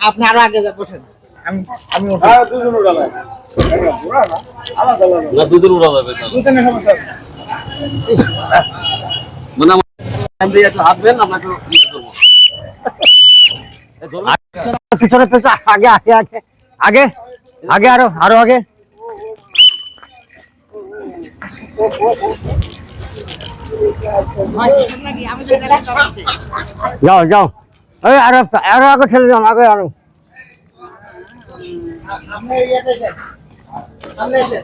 আপনি আরও আগে যা বসেন আমি আমি উঠি। না দুদিন উড়া যাবে না দুজনের সমস্যা হবে। মানে আমার এখান দিয়ে একটু হাঁটবেন আমরা একটু ইয়ে করব এই ধরুন, পিছনে পিছনে আগে আগে আগে আগে আগে আরও আরও আগে ভাই, বসেন নাকি? আমি তো এটা একটা করছি। যাও যাও এই আরও আরও আগে ঠেলে যাও আগে আরও। যান।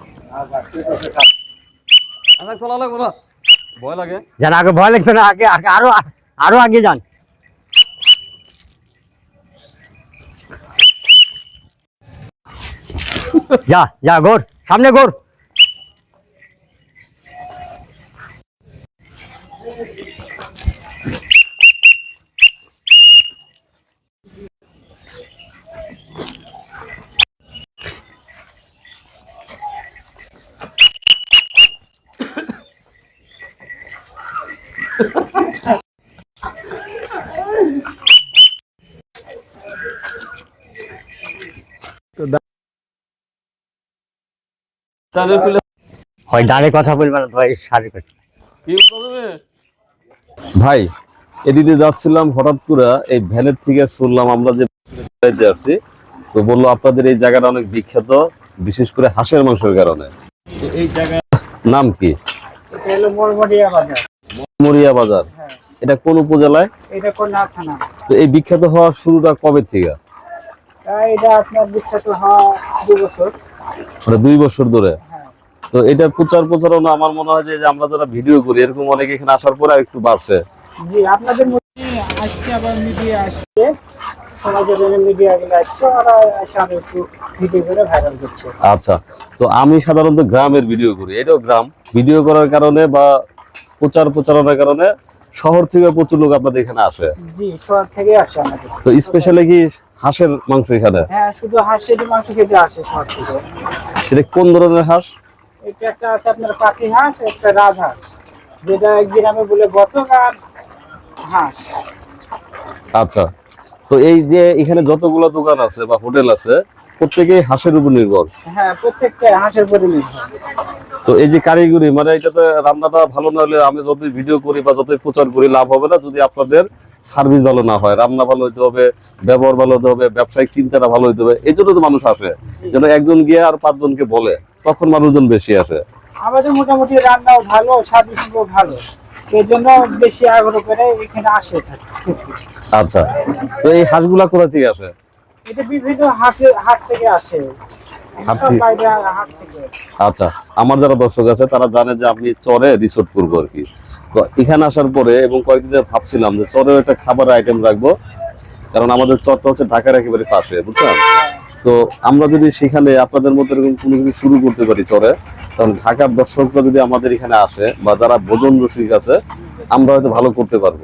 আচ্ছা, চলা ভয় লাগে। যান আগে ভয় লাগছে না আগে আগে আরও আরও আগে যান। যা যা গোর সামনে গোর চালের পিলে হয় ডানে কথা বলবে না ভাই সারি কথা কি করবে ভাই এদিকে যাচ্ছিলাম হঠাৎ করে এই ভ্যানের থেকে শুনলাম আমরা যে আসছি তো বলল আপনাদের এই জায়গাটা অনেক বিখ্যাত বিশেষ করে হাঁসের মাংসের কারণে। এই নাম কি? মরিয়া বাজার। হ্যাঁ। এটা কোন উপজেলায়? এটা কোনা থানা। তো এই বিখ্যাত হওয়ার শুরুটা কবে থেকে? এটা আপনার বিখ্যাত হওয়া দু বছর। মানে দুই বছর ধরে। হ্যাঁ। তো এটা প্রচার প্রচারণা আমার মনে হয় যে আমরা যারা ভিডিও করি এরকম অনেকে এখানে আসার পরে একটু বাড়ছে। জি আপনাদের মধ্যে আসছে আবার মিডিয়া আসছে। আচ্ছা তো আমি সাধারণত গ্রামের ভিডিও করি। এটাও গ্রাম। ভিডিও করার কারণে বা প্রচার প্রচারণার কারণে শহর থেকে প্রচুর লোক আপনাদের এখানে আসে। জি শহর থেকে আসে আমাদের। তো স্পেশালি কি হাঁসের মাংস এখানে? হ্যাঁ শুধু হাঁসের মাংস খেতে আসে সেটা কোন ধরনের হাঁস? এটা একটা আছে আপনার পাতি হাঁস একটা রাজহাঁস যেটা গ্রামে বলে আর হাঁস। আচ্ছা তো এই যে এখানে যতগুলো দোকান আছে বা হোটেল আছে প্রত্যেকেই হাঁসের উপর নির্ভর? হ্যাঁ প্রত্যেকটা হাঁসের পরে নির্ভর। তো এই যে কারিগরি মানে এটাতে রান্নাটা ভালো না হলে আমি যতই ভিডিও করি বা যতই প্রচার করি লাভ হবে না যদি আপনাদের সার্ভিস ভালো না হয়। রান্না ভালো হইতে হবে ব্যবহার ভালো হতে হবে ব্যবসায়িক চিন্তাটা ভালো হইতে হবে এই জন্য তো মানুষ আসে। যেন একজন গিয়ে আর পাঁচজনকে বলে তখন মানুষজন বেশি আসে। আমাদের মোটামুটি রান্নাও ভালো সার্ভিসিংও ভালো। এই জন্য বেশি আগ্রহ করে এখানে আসে আচ্ছা তো এই হাঁসগুলা কোথা থেকে আসে? এটা বিভিন্ন হাট থেকে আসে। আচ্ছা আমার যারা দর্শক আছে তারা জানে যে আমি চরে রিসোর্ট করব আর কি। তো এখানে আসার পরে এবং কয়েকদিন ভাবছিলাম যে চরের একটা খাবার আইটেম রাখব কারণ আমাদের চরটা হচ্ছে ঢাকার একেবারে পাশে বুঝছেন? তো আমরা যদি সেখানে আপনাদের মধ্যে এরকম কোনো কিছু শুরু করতে পারি চরে কারণ ঢাকার দর্শকরা যদি আমাদের এখানে আসে বা যারা ভোজন রসিক আছে আমরা হয়তো ভালো করতে পারব।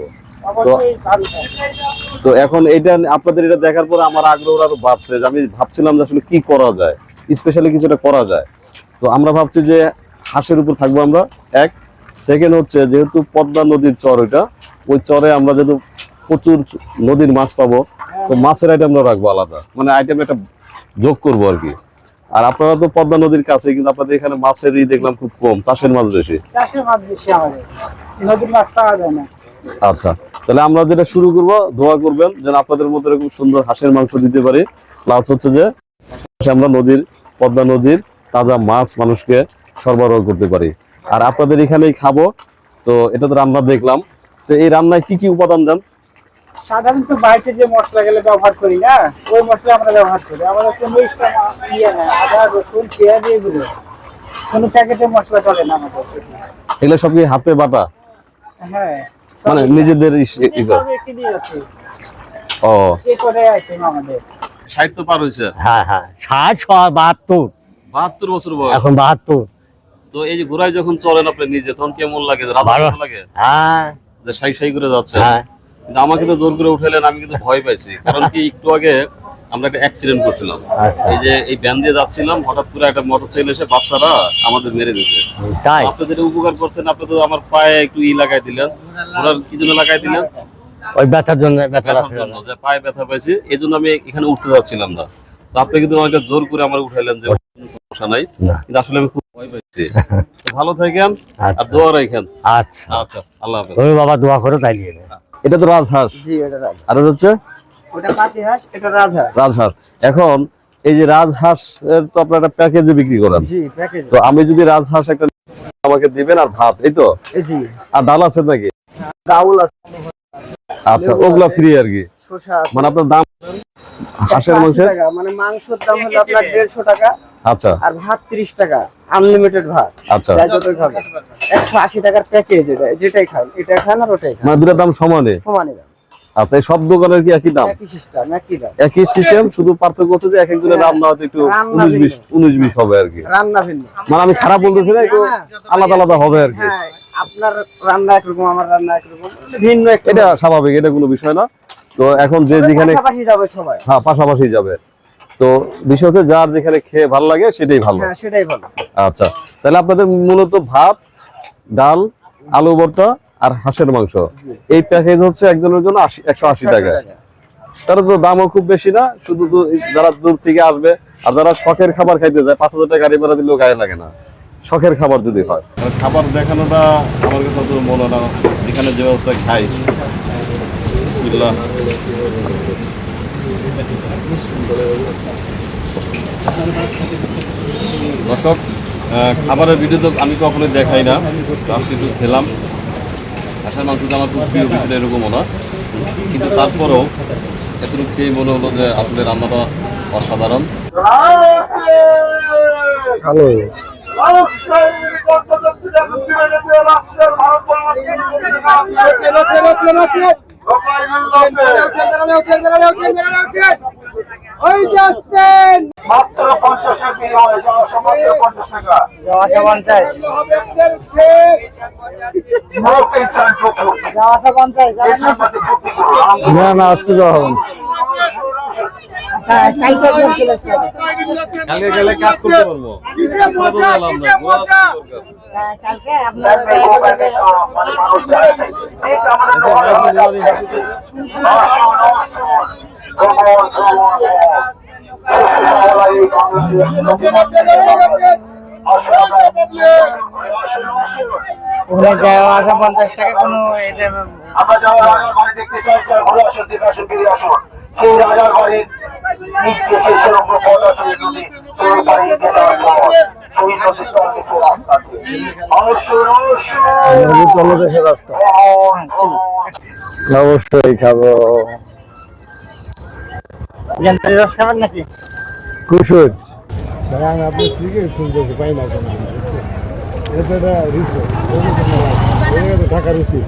তো এখন এটা আপনাদের এটা দেখার পরে আমার আগ্রহ আরও বাড়ছে যে আমি ভাবছিলাম যে আসলে কি করা যায়। স্পেশালি কিছুটা করা যায়। তো আমরা ভাবছি যে হাঁসের উপর থাকব আমরা এক। সেকেন্ড হচ্ছে যেহেতু পদ্মা নদীর চর ওইটা ওই চরে আমরা যেহেতু প্রচুর নদীর মাছ পাবো তো মাছের আইটেমটা রাখব আলাদা। মানে আইটেম একটা যোগ করব আর কি। আর আপনারা তো পদ্মা নদীর কাছে কিন্তু আপনাদের এখানে মাছেরই দেখলাম খুব কম চাষের মাছ বেশি। চাষের মাছ বেশি আমাদের। নদীর মাছ পাওয়া যায় না। আচ্ছা তাহলে আমরা যেটা শুরু করব দোয়া করবেন যেন আপনাদের মধ্যে এরকম সুন্দর হাঁসের মাংস দিতে পারি। প্লাস হচ্ছে যে আমরা নদীর পদ্মা নদীর তাজা মাছ মানুষকে সরবরাহ করতে পারি। আর আপনাদের এখানেই খাব তো এটা তো রান্না দেখলাম। তো এই রান্নায় কি কি উপাদান দেন? সাধারণত বাড়িতে যে মশলা গেলে ব্যবহার করি না? ওই মশলা আমরা ব্যবহার করি। আমাদের কোনো ইয়ে না আদা রসুন পেঁয়াজ এগুলো। কোনো প্যাকেটের মশলা চলে না আমাদের এগুলো সব কি হাতে বাটা? হ্যাঁ। মানে নিজেদের ইস- ই করে? আছে। ও। আমাদের। ষাট তো পার হয়েছে? হ্যাঁ হ্যাঁ। ষাট বাহাত্তর। বাহাত্তর বছর বয়স। এখন বাহাত্তর। তো এই যে ঘোড়ায় যখন চলেন আপনি নিজে তখন কেমন লাগে? লাগে? হ্যাঁ। যে সাই সাই করে যাচ্ছে। হ্যাঁ। কিন্তু আমাকে তো জোর করে উঠাইলেন আমি কিন্তু ভয় পাইছি। কারণ কি একটু আগে আমরা একটা অ্যাক্সিডেন্ট করছিলাম। আচ্ছা। এই যে এই ভ্যান দিয়ে যাচ্ছিলাম হঠাৎ করে একটা মোটর সাইকেল এসে বাচ্চারা আমাদের মেরে দিছে আপনি যেটা উপকার করছেন আপনি তো আমার পায়ে একটু ই লাগাই দিলেন। ঘোড়ার কি জন্য লাগাই দিলেন? ওই ব্যথার জন্য ব্যথা যে পায়ে ব্যথা পাইছি এই জন্য আমি এখানে উঠতে যাচ্ছিলাম না। তো আপনি কিন্তু অনেকটা জোর করে আমার উঠাইলেন যে সমস্যা নাই। কিন্তু আসলে আমি খুব ভয় পাইছি। ভালো থাকেন আর আচ্ছা। দোয়া রাখেন। আচ্ছা। আচ্ছা আল্লাহ হাফেজ। তুমি বাবা দোয়া করো তাই নিয়ে এটা তো রাজহাঁস। জি এটা রাজ আর হচ্ছে? ওটা পাতি হাঁস এটা রাজহাঁস। রাজহাঁস। এখন এই যে রাজহাঁস এর তো আপনারা একটা প্যাকেজে বিক্রি করেন। G package. তো আমি যদি রাজহাঁস একটা আমাকে দিবেন আর ভাত এই তো? জি। আর ডাল আছে নাকি? ডাউল আছে। আচ্ছা ওগুলা ফ্রি আর কি? মানে আপনার দাম হাঁসের 180 মাংসের? মানে মাংসের দাম হলো আপনার দেড়শো টাকা। আচ্ছা। আর ভাত তিরিশ টাকা আনলিমিটেড ভাত। আচ্ছা। যাই যতই খাবে। একশো আশি টাকার প্যাকেজ এটা যেটাই খান এটা খান আর ওটাই খান। মানে দুটার দাম সমানে? সমানই দাম। আচ্ছা এই সব দোকানের কি একই দাম? একই সিস্টেম একই দাম। একই সিস্টেম শুধু পার্থক্য হচ্ছে যে এক একজনের রান্না হয়তো একটু রান্না উনিশ বিশ উনিশ বিশ হবে আর কি। রান্না ভিন্ন। মানে আমি খারাপ বলতেছি না একটু আলাদা আলাদা হবে আর কি। হ্যাঁ আপনার রান্না একরকম আমার রান্না একরকম ভিন্ন এটা স্বাভাবিক এটা কোনো বিষয় না। তো এখন যে যেখানে পাশাপাশি যাবে সবাই হ্যাঁ পাশাপাশি যাবে। তো বিষয় হচ্ছে যার যেখানে খেয়ে ভালো লাগে সেটাই ভালো। হ্যাঁ সেটাই ভালো। আচ্ছা তাহলে আপনাদের মূলত ভাত ডাল আলু ভর্তা আর হাঁসের মাংস। এই প্যাকেজ হচ্ছে একজনের জন্য একশো আশি টাকা। তাহলে তো দামও খুব বেশি না শুধু যারা দূর থেকে আসবে আর যারা শখের খাবার খাইতে যায় পাঁচ হাজার টাকা গাড়ি ভাড়া দিলেও গায়ে লাগে না। শখের খাবার যদি হয়। খাবার দেখানোটা আমার কাছে অত মনে না। যেখানে যে ব্যবস্থা খাই। বিসমিল্লাহ। দর্শক খাবারের ভিডিও তো আমি কখনোই দেখাই না। আজকে একটু খেলাম। আসার মাংস তো আমার খুব প্রিয় বিষয়টা এরকমও না। কিন্তু তারপরেও এতটুকু খেয়ে মনে হলো যে আসলে রান্নাটা অসাধারণ। যাওয়াটা পঞ্চাশ না না আজকে যাওয়া হবে। কালকে গেলে কাজ করতে পারব কালকে যাওয়া আসা পঞ্চাশ টাকা কোনো এটা আমরা যাওয়ার আগে দেখতে চাই ঘরে আসুন দিকে আসুন ফিরে আসুন সেই রাজার নিচে সেই সুরঙ্গ পথ আছে যদি তোর দাঁড়িয়ে দেওয়ার পর তল অবশ্যই তলে খাব খাবেন নাকি কুসুর আমি আপনি সিগারেট শুনতেছি পাই না এটা রিসো ঢাকা রিসিভ